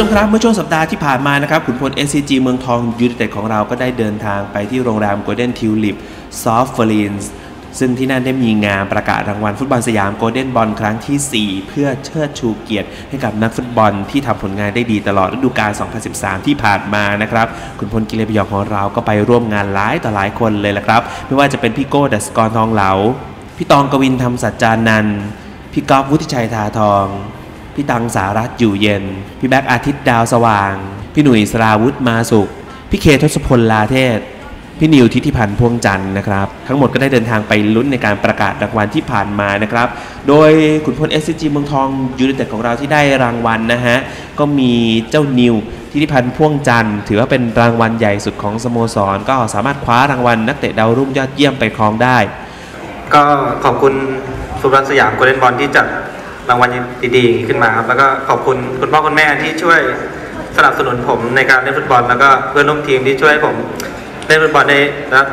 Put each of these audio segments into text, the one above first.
คุณผู้ชมครับเมื่อช่วงสัปดาห์ที่ผ่านมานะครับขุนพล SCG เมืองทองยูไนเต็ดของเราก็ได้เดินทางไปที่โรงแรม Golden Tulip Soft f l i n s ซึ่งที่นั่นได้มีงานประกาศรางวัลฟุตบอลสยามโกลเด้นบอลครั้งที่ 4 เพื่อเชิดชูเกียรติให้กับนักฟุตบอลที่ทำผลงานได้ดีตลอดฤดูกาล 2013 ที่ผ่านมานะครับ คุณพลกิเลปยองของเราก็ไปร่วมงานหลายต่อหลายคนเลยละครับ ไม่ว่าจะเป็นพี่โก้ดัสกรทองเหลา พี่ตองกวินทำสัจจานันพี่ก๊อฟวุฒิชัยทาทอง พี่ตังสารัตน์อยู่เย็น พี่แบ็กอาทิตย์ดาวสว่าง พี่หนุ่ยสราวุธมาสุข พี่เคทศพลลาเทศ พี่นิวทิติพันธ์พวงจันทร์นะครับ ทั้งหมดก็ได้เดินทางไปลุ้นในการประกาศรางวัลที่ผ่านมานะครับ โดยขุนพล SCG เมืองทองยูไนเต็ดของเราที่ได้รางวัลนะฮะ ก็มีเจ้านิวทิติพันธ์พ่วงจันทร์ถือว่าเป็นรางวัลใหญ่สุดของสโมสร ก็สามารถคว้ารางวัลนักเตะดาวรุ่งยอดเยี่ยมไปครองได้ ก็ขอบคุณสุรันสยามโกลเด้นบอลที่จัด รางวัลดีๆอย่างนี้ขึ้นมาครับแล้วก็ขอบคุณคุณพ่อคุณแม่ที่ช่วยสนับสนุนผมในการเล่นฟุตบอล แล้วก็เพื่อนร่วมทีมที่ช่วยผมเล่นฟุตบอลได้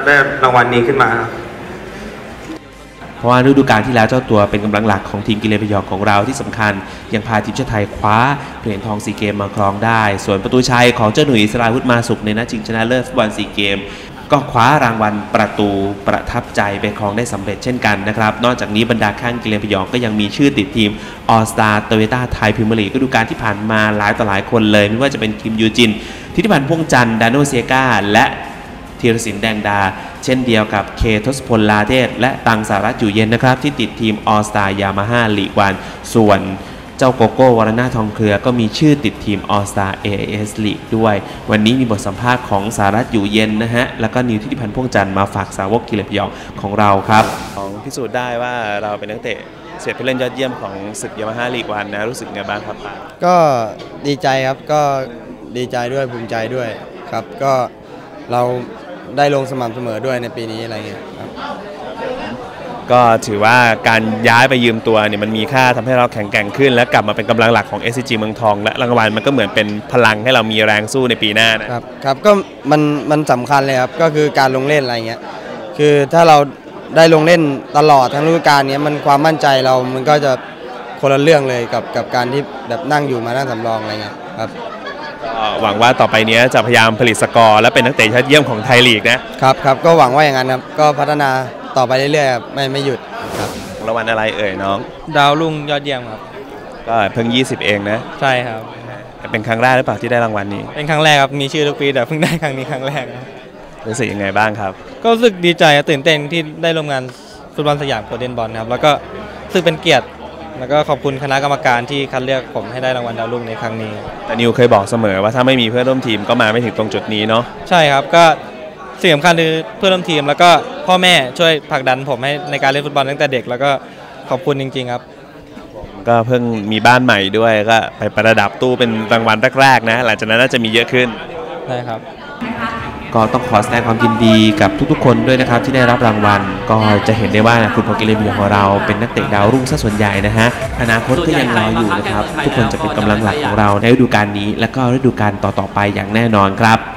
ได้รางวัลนี้ขึ้นมาครับเพราะว่าฤดูกาลที่แล้วเจ้าตัวเป็นกำลังหลักของทีมกิเลนพยองของเราที่สำคัญ ยังพาทีมชาติไทยคว้าเหรียญทองซีเกมมาครองได้ ส่วนประตูชัยของเจ้าหนุ่ยสราวุธมาสุขในนัดชิงชนะเลิศฟุตบอลซีเกม ก็คว้ารางวัลประตูประทับใจไปครองได้สำเร็จเช่นกันนะครับ นอกจากนี้บรรดาข้างกิเลนพยองก็ยังมีชื่อติดทีมออสตาโตโยต้าไทยพิมลีกฤดูกาลที่ผ่านมาหลายต่อหลายคนเลย ไม่ว่าจะเป็นคิมยูจินทิติพันธ์พ่วงจันดานโนเซียกาและธีรศิลป์แดงดา เช่นเดียวกับเคทศพลลาเทศ และตังสารัตอยู่เย็นนะครับ ที่ติดทีมออสตายามาฮ่าลีกวันส่วน เจ้าโกโก้วรนาทองเครือก็มีชื่อติดทีมออสตาเอเอสลีกด้วย วันนี้มีบทสัมภาษณ์ของสารัตน์อยู่เย็นนะฮะ แล้วก็นิวทิติพันธ์พ่วงจันทร์มาฝากสาวกกิเลปยองของเราครับ ของพิสูจน์ได้ว่าเราเป็นนักเตะเสียผู้เล่นยอดเยี่ยมของศึกยามาฮ่าลีกวันนะรู้สึกไงบ้างครับปาก็ดีใจครับก็ดีใจด้วยภูมิใจด้วยครับ ก็เราได้ลงสม่ำเสมอด้วยในปีนี้อะไรเงี้ยครับ ก็ถือว่าการย้ายไปยืมตัวเนี่ยมันมีค่าทำให้เราแข็งแกร่งขึ้น และกลับมาเป็นกำลังหลักของ SCG เมืองทอง และรางวัลมันก็เหมือนเป็นพลังให้เรามีแรงสู้ในปีหน้านะครับครับก็มันมันสำคัญเลยครับก็คือการลงเล่นอะไรเงี้ยคือถ้าเราได้ลงเล่นตลอดทั้งฤดูกาลเนี้ยมันความมั่นใจเรามันก็จะคนละเรื่องเลยกับกับการที่แบบนั่งอยู่มานั่งสำรองอะไรเงี้ยครับ หวังว่าต่อไปเนี้ยจะพยายามผลิตสกอร์ และเป็นนักเตะยอดเยี่ยมของไทยลีกนะครับครับก็หวังว่าอย่างนั้นครับก็พัฒนาต่อไปเรื่อยๆครับไม่ไม่หยุดครับรางวัลอะไรเอ่ยน้อง ดาวรุ่งยอดเยี่ยมครับ ก็เพิ่ง 20 เองนะ ใช่ครับ เป็นครั้งแรกหรือเปล่าที่ได้รางวัลนี้ เป็นครั้งแรกครับมีชื่อทุกปีแต่เพิ่งได้ครั้งนี้ครั้งแรกครับรู้สึกยังไงบ้างครับ ก็รู้สึกดีใจครับตื่นเต้นที่ได้ร่วมงานฟุตบอลสยามโกลเด้นบอลครับแล้วก็รู้สึกเป็นเกียรติ แล้วก็ขอบคุณคณะกรรมการที่คัดเลือกผมให้ได้รางวัลดาวรุ่งในครั้งนี้ แต่นิวเคยบอกเสมอว่าถ้าไม่มีเพื่อนร่วมทีมก็มาไม่ถึงตรงจุดนี้เนาะใช่ครับก็สิ่งสำคัญคือเพื่อนร่วมทีม แล้วก็พ่อแม่ช่วยผลักดันผมให้ในการเล่นฟุตบอลตั้งแต่เด็ก แล้วก็ขอบคุณจริง ๆ ครับ ก็เพิ่งมีบ้านใหม่ด้วยก็ไปประดับตู้เป็นรางวัลแรกๆนะ หลังจากนั้นน่าจะมีเยอะขึ้นใช่ครับ ก็ต้องขอแสดงความยินดีกับทุกๆ คนด้วยนะครับที่ได้รับรางวัล ก็จะเห็นได้ว่าคุณพอกิเลนบีของเราเป็นนักเตะดาวรุ่งซะส่วนใหญ่นะฮะอนาคตก็ยังรออยู่นะครับทุกคนจะเป็นกำลังหลักของเราในฤดูกาลนี้ และก็ฤดูกาลต่อๆไปอย่างแน่นอนครับ